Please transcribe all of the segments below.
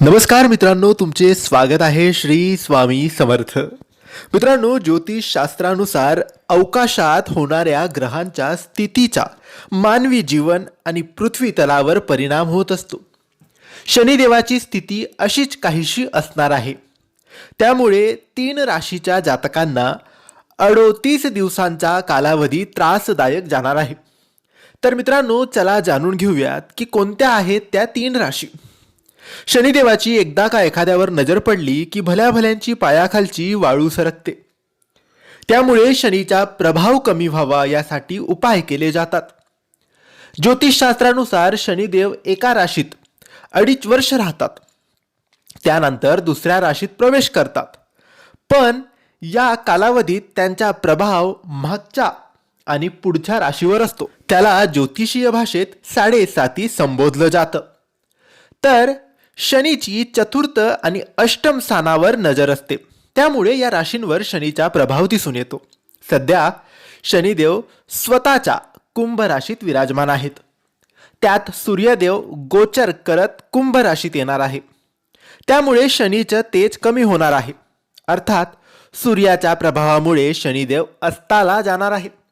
नमस्कार मित्रांनो तुमचे स्वागत आहे श्री स्वामी समर्थ. मित्रांनो ज्योतिषशास्त्रानुसार अवकाशात होणाऱ्या ग्रहांच्या स्थितीचा मानवी जीवन आणि पृथ्वी तलावर परिणाम होत असतो. शनिदेवाची स्थिती अशीच काहीशी असणार आहे. त्यामुळे तीन राशीच्या जातकांना अडोतीस दिवसांचा कालावधी त्रासदायक जाणार आहे. तर मित्रांनो चला जाणून घेऊयात की कोणत्या आहेत त्या तीन राशी. शनिदेवाची एकदा का एखाद्यावर नजर पडली की भल्या भल्यांची पायाखालची वाळू सरकते. त्यामुळे शनीचा प्रभाव कमी व्हावा यासाठी उपाय केले जातात. ज्योतिषशास्त्रानुसार शनिदेव एका राशीत अडीच वर्ष राहतात. त्यानंतर दुसऱ्या राशीत प्रवेश करतात. पण या कालावधीत त्यांचा प्रभाव मागच्या आणि पुढच्या राशीवर असतो. त्याला ज्योतिषीय भाषेत साडेसाती संबोधलं जातं. तर शनीची चतुर्थ आणि अष्टम स्थानावर नजर असते. त्यामुळे या राशींवर शनीचा प्रभाव दिसून येतो. सध्या शनिदेव स्वतःच्या कुंभ राशीत विराजमान आहेत. त्यात सूर्यदेव गोचर करत कुंभ राशीत येणार आहे. त्यामुळे शनीचं तेज कमी होणार आहे. अर्थात सूर्याच्या प्रभावामुळे शनिदेव अस्ताला जाणार आहे.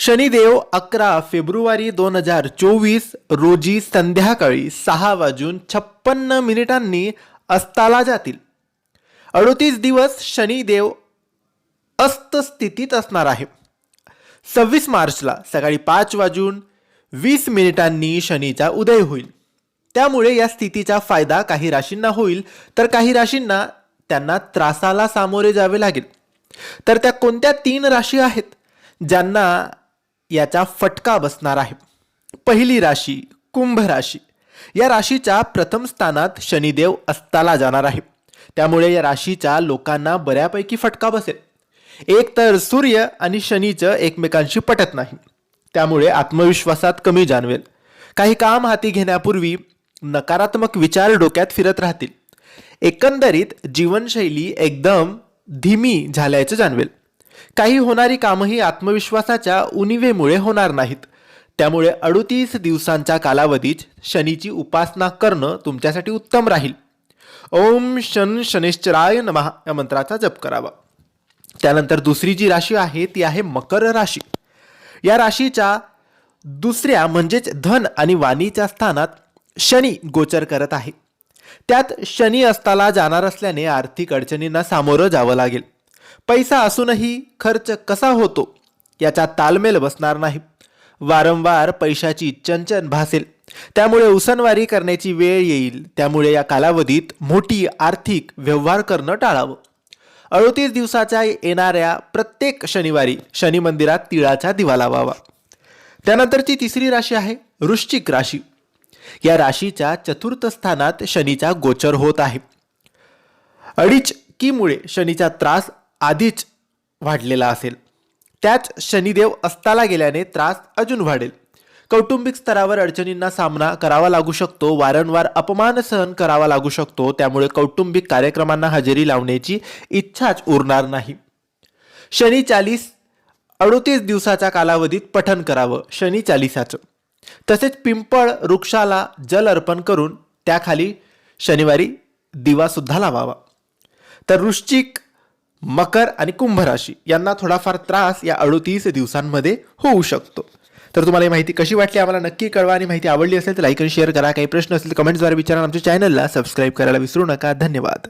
शनिदेव अकरा फेब्रुवारी दोन हजार चोवीस रोजी संध्याकाळी सहा वाजून छप्पन्न मिनिटांनी अस्ताला जातील. अडोतीस दिवस शनिदेव अस्त स्थितीत असणार आहे. सव्वीस मार्चला सकाळी पाच वाजून वीस मिनिटांनी शनीचा उदय होईल. त्यामुळे या स्थितीचा फायदा काही राशींना होईल तर काही राशींना त्यांना त्रासाला सामोरे जावे लागेल. तर त्या कोणत्या तीन राशी आहेत? ज्यांना याचा फटका बसणार आहे. पहिली राशी कुंभ राशी. या राशीच्या प्रथम स्थानात शनिदेव अस्ताला जाणार आहे. त्यामुळे या राशीच्या लोकांना बऱ्यापैकी फटका बसेल. एक तर सूर्य आणि शनीचं एकमेकांशी पटत नाही. त्यामुळे आत्मविश्वासात कमी जाणवेल. काही काम हाती घेण्यापूर्वी नकारात्मक विचार डोक्यात फिरत राहतील. एकंदरीत जीवनशैली एकदम धीमी झाल्याचं जाणवेल. काही होणारी कामही आत्मविश्वासाच्या उणिवेमुळे होणार नाहीत. त्यामुळे अडुतीस दिवसांच्या कालावधीत शनीची उपासना करणं तुमच्यासाठी उत्तम राहील. ओम शन शनिश्चराय नमः या मंत्राचा जप करावा. त्यानंतर दुसरी जी राशी आहे ती आहे मकर राशी. या राशीच्या दुसऱ्या म्हणजेच धन आणि वाणीच्या स्थानात शनी गोचर करत आहे. त्यात शनी अस्ताला जाणार असल्याने आर्थिक अडचणींना सामोरं जावं लागेल. पैसा असूनही खर्च कसा होतो याचा तालमेल बसणार नाही. वारंवार पैशाची चंचन भासेल. त्यामुळे उसनवारी करण्याची वेळ येईल. त्यामुळे या कालावधीत मोठी आर्थिक व्यवहार करणं टाळावं. अडोतीस दिवसाच्या येणाऱ्या प्रत्येक शनिवारी शनी मंदिरात तिळाचा दिवा लावावा. त्यानंतरची तिसरी राशी आहे वृश्चिक राशी. या राशीच्या चतुर्थ स्थानात शनीचा गोचर होत आहे. अडीच कीमुळे शनीचा त्रास आधीच वाढलेला असेल. त्याच शनिदेव अस्ताला गेल्याने त्रास अजून वाढेल. कौटुंबिक स्तरावर अडचणींना सामना करावा लागू शकतो वारंवार अपमान सहन करावा लागू शकतो त्यामुळे कौटुंबिक कार्यक्रमांना हजेरी लावण्याची इच्छाच उरणार नाही. शनी चालीस अडोतीस दिवसाच्या कालावधीत पठन करावं शनी चालिसाचं. तसेच पिंपळ वृक्षाला जल अर्पण करून त्याखाली शनिवारी दिवासुद्धा लावावा. तर वृश्चिक मकर आणि कुंभ राशी यांना थोडाफार त्रास या अडोतीस दिवसांमध्ये होऊ शकतो. तर तुम्हाला ही माहिती कशी वाटली आम्हाला नक्की कळवा आणि माहिती आवडली असेल तर लाईक आणि शेअर करा. काही प्रश्न असतील कमेंट्सद्वारे विचारा आमच्या चॅनलला सबस्क्राईब करायला विसरू नका. धन्यवाद.